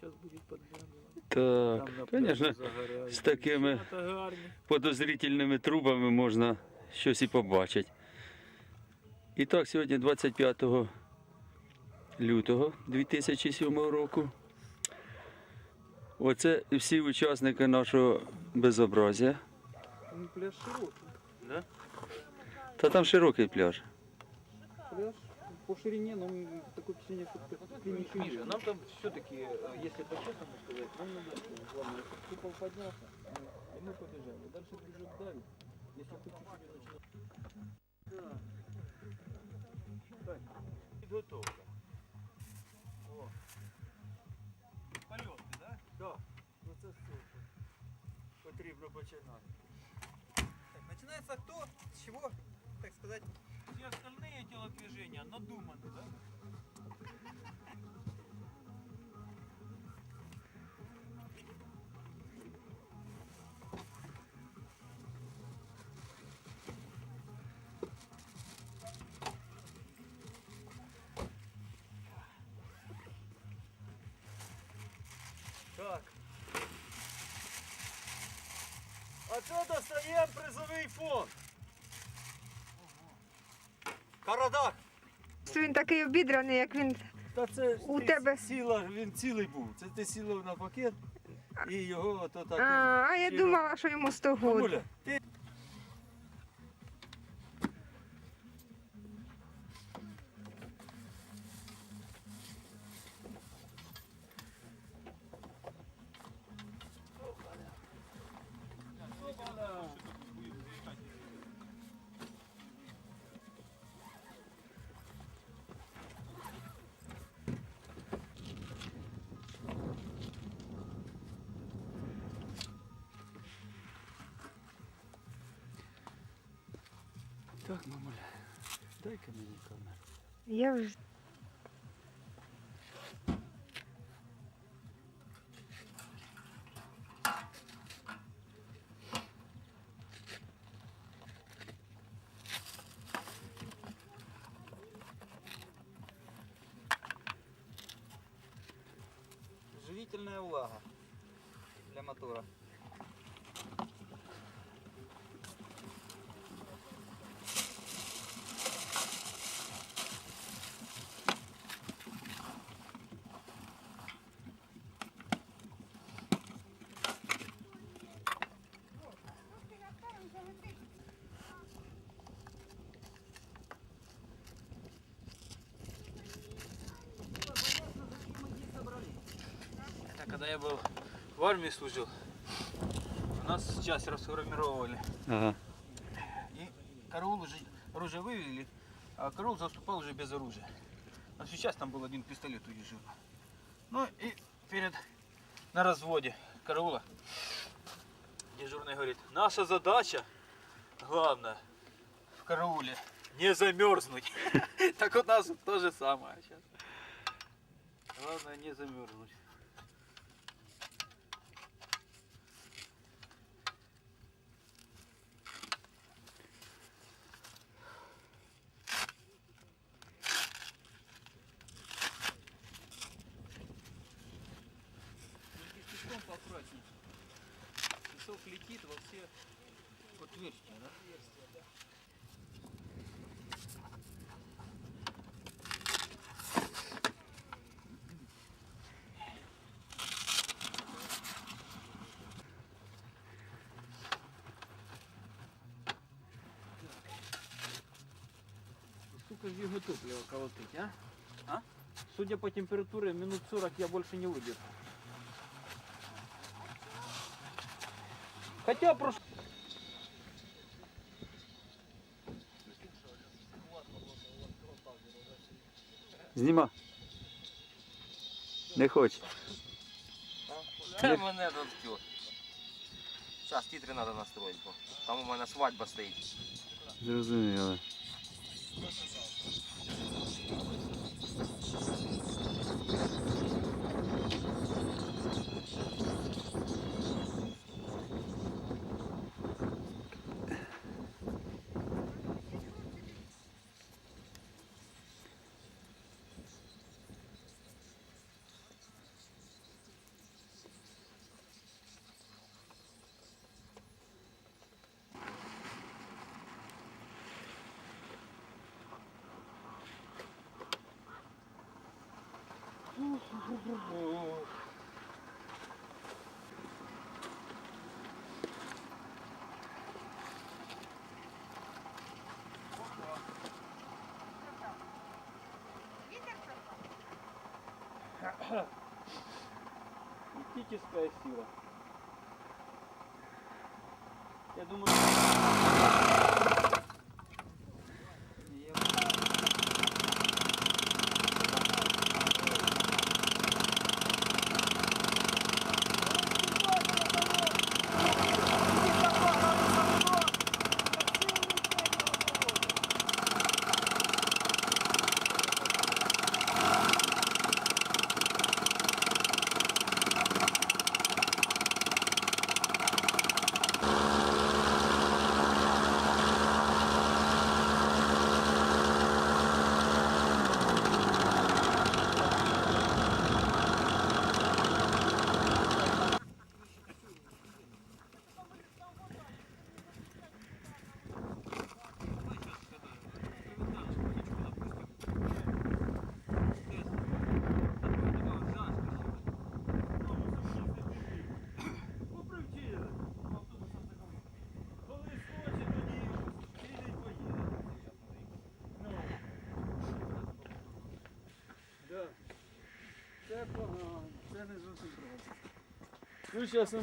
зараз будуть підглядувати. Так, звісно, з такими гарні. подозрительними трубами можна щось і побачити. І так, сьогодні 25 лютого 2007 року. Оце всі учасники нашого безобразія. Ну, пляж широкий. Да? Та там широкий пляж. Пляж по ширине, но такое впечатление, что ты Миша, нам там все-таки, если по-честному сказать, нам надо, главное, Купол поднялся, и мы побежали. Дальше движок давит. Если хоть чуть-чуть. Підготовка. Польотки, так? Так. Ну це супер. Потрібно починати. Так, начинается кто? С чего? Так сказать. Все остальные телодвижения надуманы, да? Так. А це достаємо призовий фонд. Карадак. Він такий обідраний, як він. Та це ж У ти тебе- сіла, він цілий був. Це ти сіла на пакет і його ото так. А, а я думала, що йому 100 років. Мамуля, ти Так, мамуля, дай-ка мені камеру. Я вже. Живительная влага для мотора. Когда я был в армии служил, у нас часть расформировали. Ага. И караул уже оружие вывели, а караул заступал уже без оружия. А сейчас там был один пистолет у дежурного. Ну и перед на разводе караула дежурный говорит, наша задача, главное, в карауле не замерзнуть. Так у нас то же самое сейчас. Главное не замерзнуть. Песок летит во все отверстия, да? Же его топлива колотить, а? А? Судя по температуре, минут 40 я больше не выдержу. Хотя прошу. Зніма. Не хоче. Це мене заткнет. Зараз титри треба настроїти, бо там у мене свадьба стоїть. Зрозуміло. Мистическая сила. Я думаю... Це погано, це не зовсім правда. Ну, зараз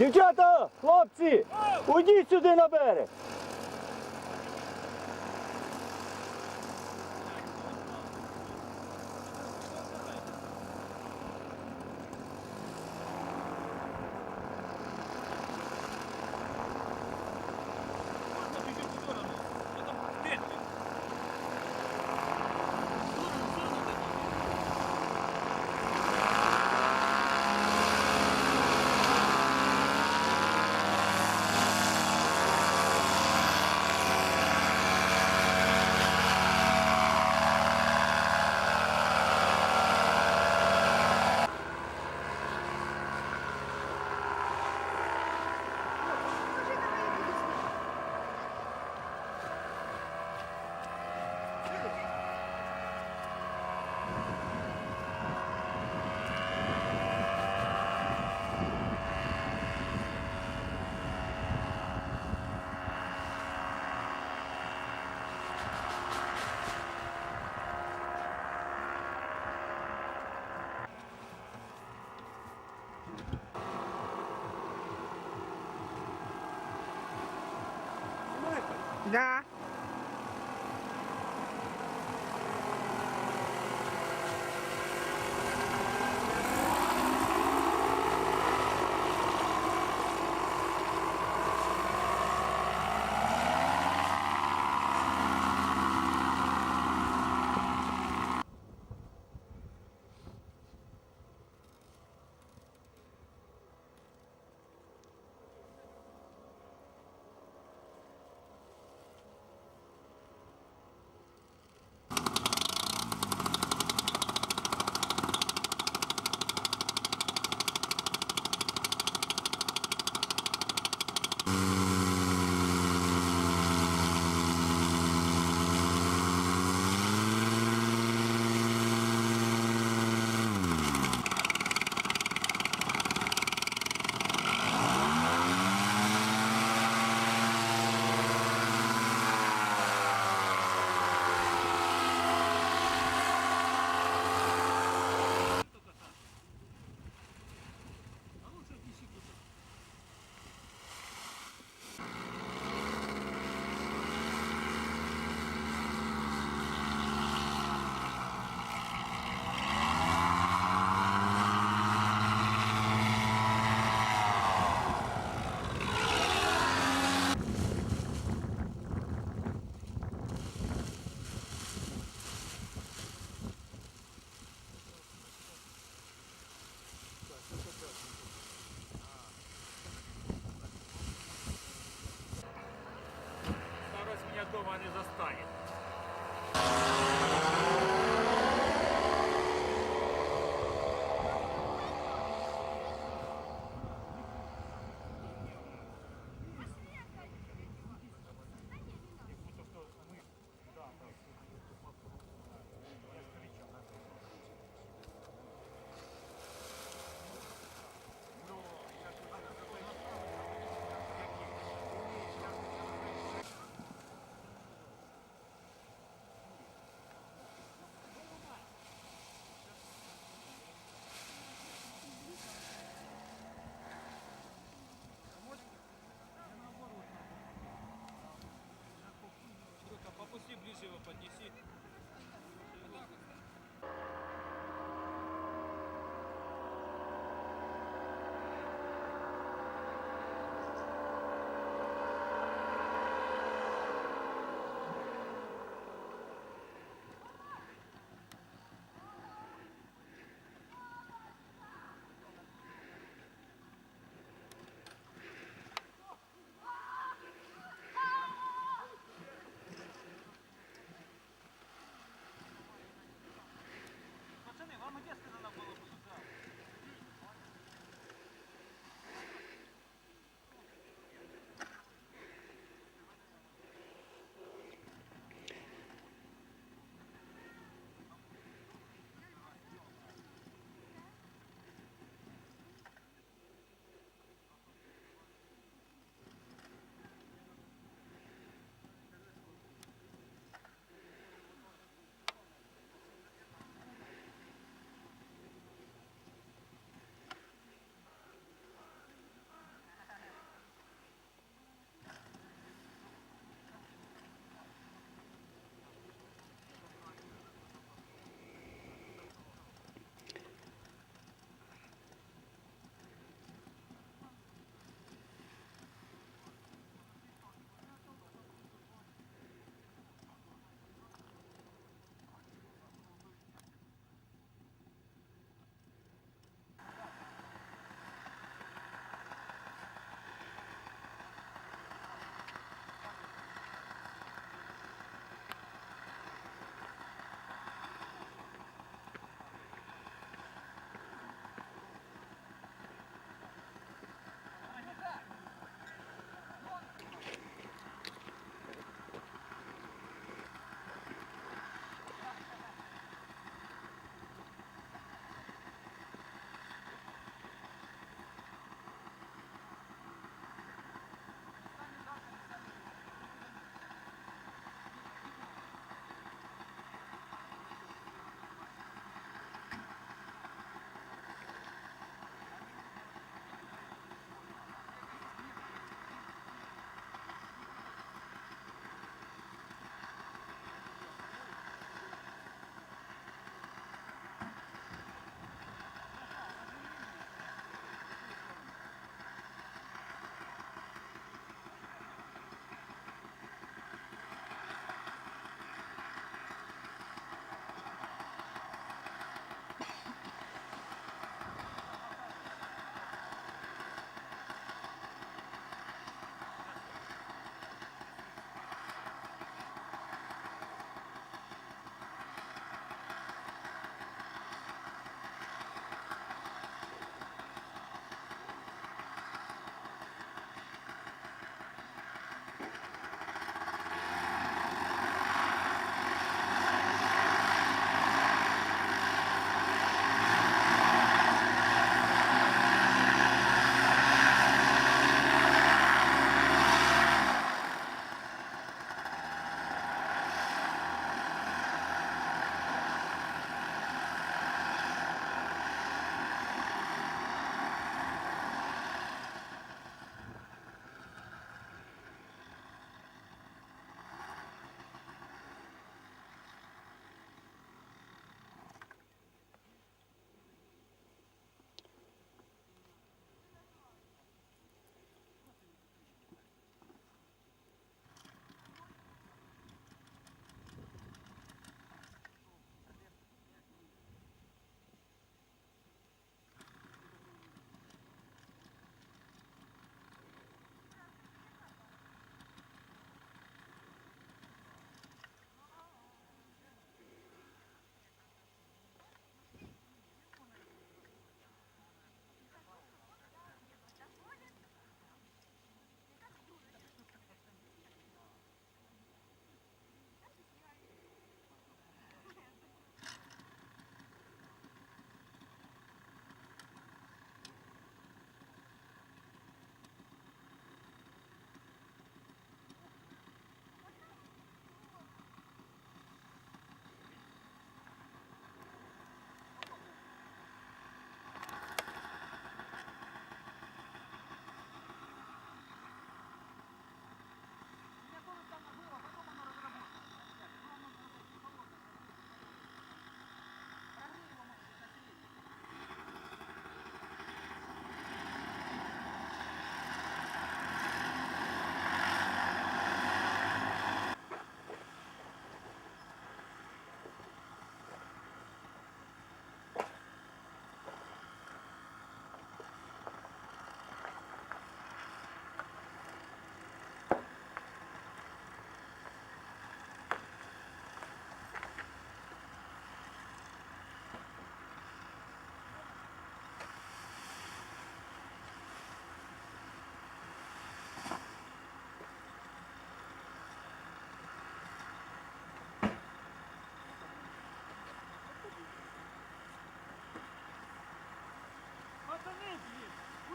Дівчата, хлопці, уйдіть сюди на берег.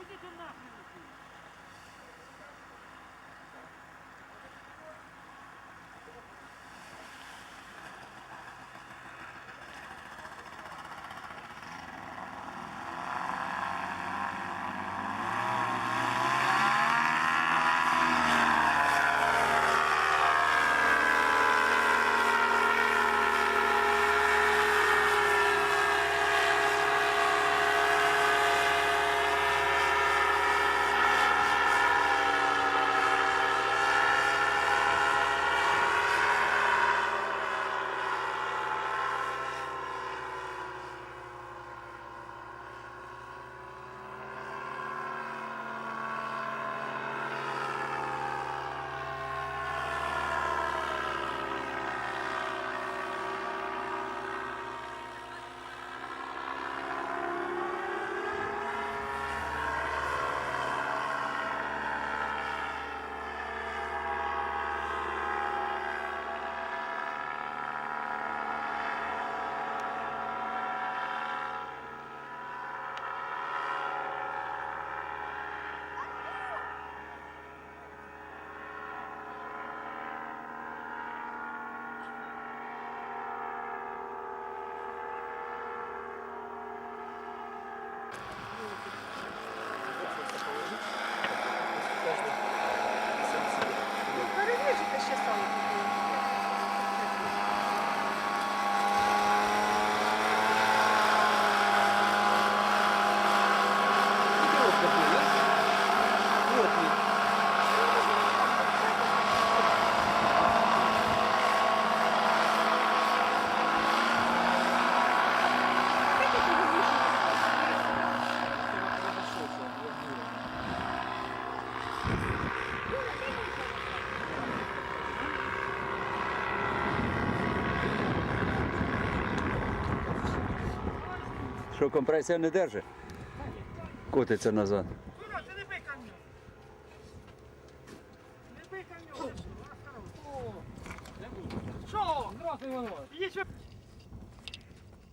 Уйдите нахрен! Що компресія не держить? Котиться назад.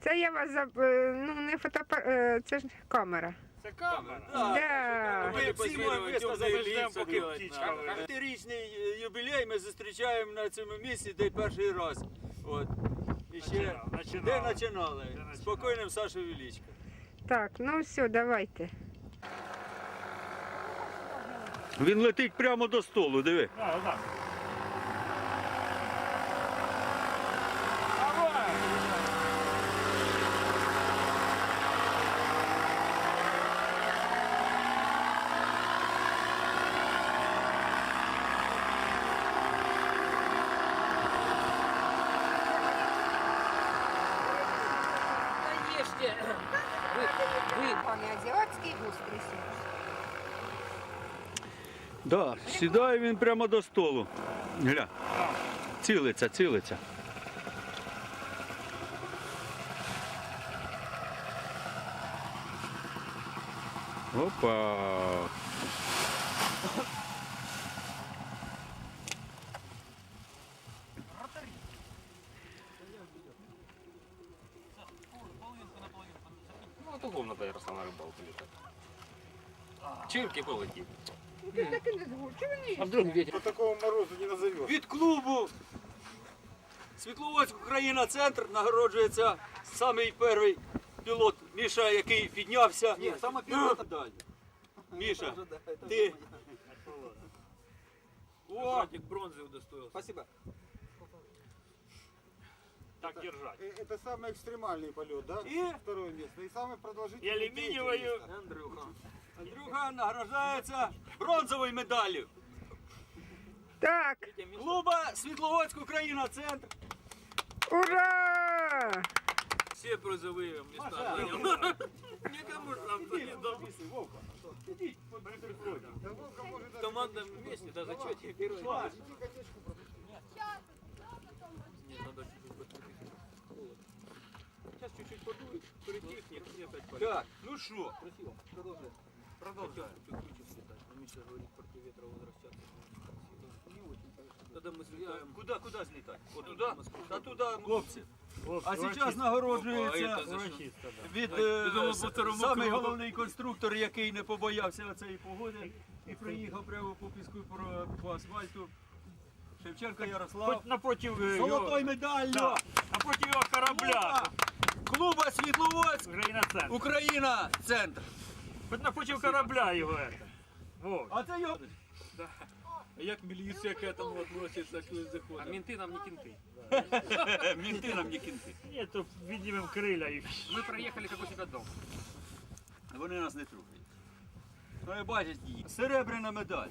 Це я вас за ну не фотоапарат, це ж камера. Це камера. Да. Ми всі ждемо, поки птічка. П'ятирічний юбілей ми зустрічаємо на цьому місці де перший раз. От. Ще де починали? Спокійним Саша Величко. Так, ну все, давайте. Він летить прямо до столу, диви. А, отак. Сідає він прямо до столу. Гля. Цілиться, цілиться. Опа. ну, то комната Ярослава на рыбалку летать. Чирки полетів. Ти так і не згоден. Чого ви А вдруг ветер? По такому морозу не назовешь. Від клубу Світловодськ Україна Центр нагороджується самий перший пілот Міша, який піднявся. Ні, саме пілот далі. Міша, ти. О, бронзи удостоївся. спасибо. Так держать. Э, Это самый экстремальный полет, да? И? Второе место. И самый продолжительный. И алюминиевую. третье место. Андрюха. Андрюха награждається бронзовою медаллю. Так, Клуба Світловодськ Україна Центр. ура! Всі призові міста. Нікому ж нам тут не дам. В командном месте, да, зачете первый. Нет, надо чуть-чуть подкрепить. Сейчас чуть-чуть подует, притихнет, и опять. Так, ну що? Красиво. Продолжай. Продолжай. Чуть ключик летать. Миша говорит, против ветра возвращаться. Красиво. Тоді ми злітаємо. Куди, куди злітати? От туди? Та туди, хлопці. А зараз нагороджується від самий головний конструктор, який не побоявся цієї погоди і приїхав прямо по піску по, по асфальту. Шевченко Ярослав. напротив е, Золотою медаллю! Да. напротив його корабля. Клуба Світловодськ, Україна центр. Україна, центр. Хоть напротив корабля його это. Вот. А це його Як міліція к этому относиться, коли заходить? А менты нам не кенты. мінти нам не кінти. Ні, то віднімемо криля і Мы проехали как у себя дома. Вони нас не трогають. Ну і бачать її. Серебряна медаль.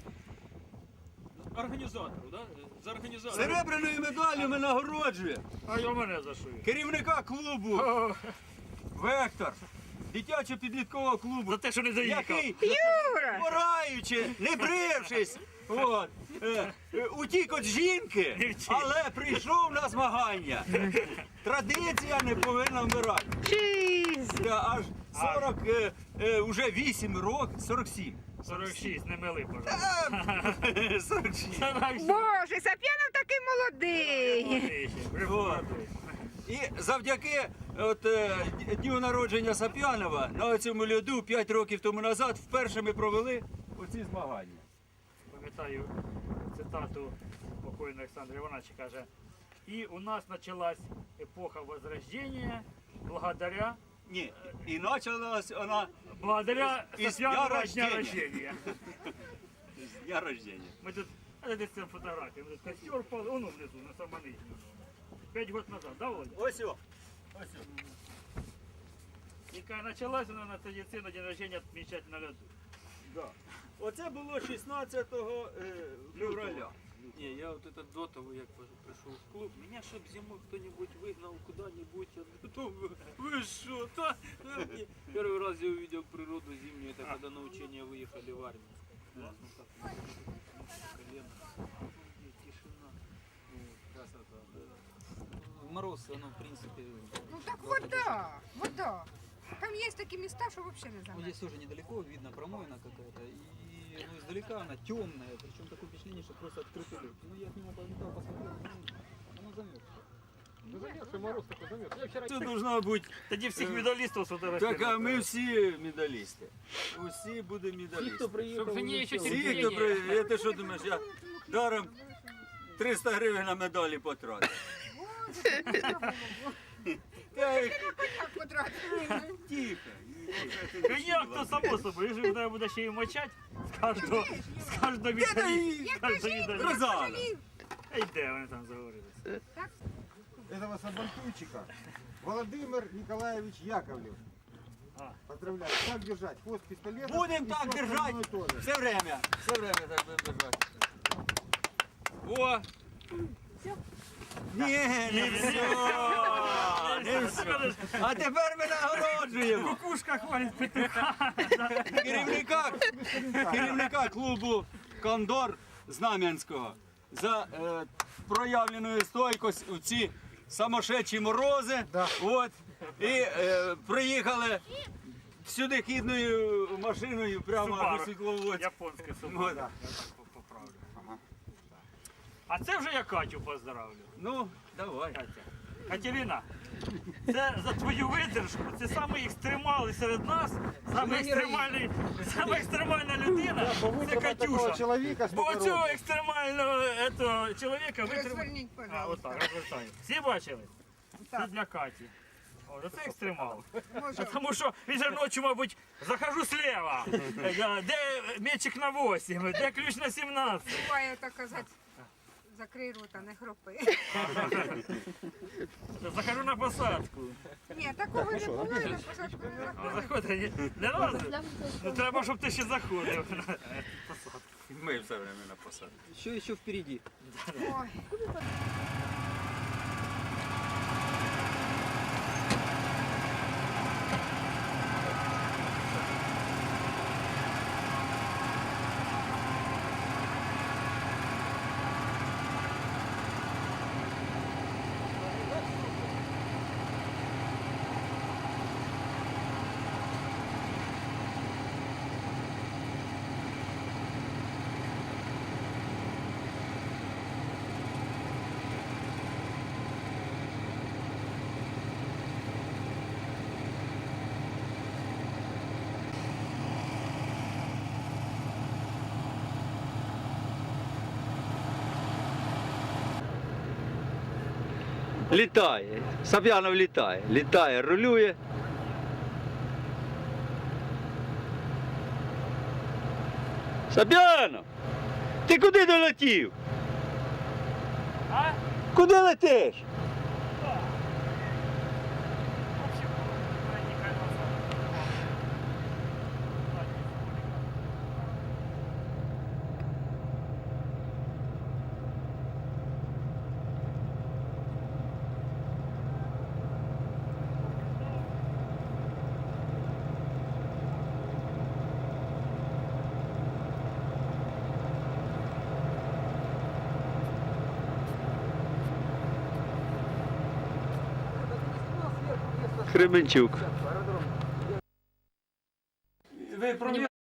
Організатору, да? За організатору. Серебряною медаллю ми нагороджуємо А його мене зашує. керівника клубу О, Вектор, дитячо-підліткового клубу, За те, що не заїхав. який, Юра! пораючи, не брившись, от, е, е, утік від жінки, але прийшов на змагання. Традиція не повинна вмирати. Чіз! Аж 40, е, е, уже 8 років, 47. 46, не мили, пожалуйста. 46. Боже, Сап'янов такий молодий! Вот. І завдяки от, е, дню народження Сап'янова на цьому льоду 5 років тому назад вперше ми провели оці змагання. Пам'ятаю цитату покойної Олександра Івановича, каже, і у нас почалась епоха Возрождения благодаря, Ні, і почалась вона благодаря Із дня дня рождения. рождения. з дня рождення. Мы тут, это десь ця фотографія, ми тут костер пал, воно внизу, на самому. П'ять років назад, да, Володя? Ось о. Яка почалась вона на традиційно день рождения відмічати на льоду. Да. Оце було 16 е, февраля. Не, я вот это до того, як прийшов в клуб, меня щоб зимой кто-нибудь выгнал куда-нибудь, я готов, вы что, та? Не. Первый раз я увидел природу зимнюю, это когда на учения выехали в армию. Классно так, колено, Мороз, оно, в принципе, Ну так вода, вода. Там есть такие места, что вообще не ну, знаю. здесь тоже недалеко, видно промоина какая-то. И ну, издалека она темная, причем такое впечатление, что просто открытый лед. Ну, я к нему подлетал, посмотрел, ну, оно замерзло. Це должна бути Тоді всіх медалістів сфотографували. так, а ми всі медалісти. Усі будемо медалісти. Чтобы мне еще Всі, терпение. хто при... Я ти що думаєш, я даром 300 гривень на медалі потратив. Та й тіпе. Коньяк то само собою, якщо вона буде ще й мочать, з кожного, з кожного медалі, з кожного медалі. Розана. А й де вони там заговорилися? Этого сабантуйчика Владимир Николаевич Яковлев. А. Поздравляю. Как держать? Хвост пистолета. Будем и так всё держать. одно и то же. Все время, все время так будемо держати. О! Ні, не все, не все. А тепер ми нагороджуємо Кукушка хвалить петуха. керівника, керівника клубу Кондор Знам'янського за е, проявлену стойкость у ці самошедші морози. От, і е, приїхали сюди хідною машиною прямо Subaru. Світловодськ. Японське Ну, да. Поправлю. А це вже я Катю поздравлю. Ну, давай. Катя. Катерина, це за твою видержку. Це самий екстремал серед нас. Самий екстремальний, сама екстремальна людина. Це Выбрать такого Катюша. человека с Бо цього здоровьем. екстремального этого, чоловіка витримав. Разверніть, А, пожалуйста. отак, розвертаю. Всі бачили? Це для Каті. О, це екстремал. Може, Тому що він же ночі, мабуть, захожу слева. Е, Де м'ячик на 8, де ключ на 17. буває так казати. Закрий рота, не хропи. Захожу на посадку. Ні, такого не було, на посадку. не А Заходи не, разу. Ну треба, щоб ти ще заходив. Ми все время на посадку. Що еще впереди. Ой. Літає. Сап'янов літає. Літає, рулює. Сап'янов! Ти куди долетів? А? Куди летиш? dobry.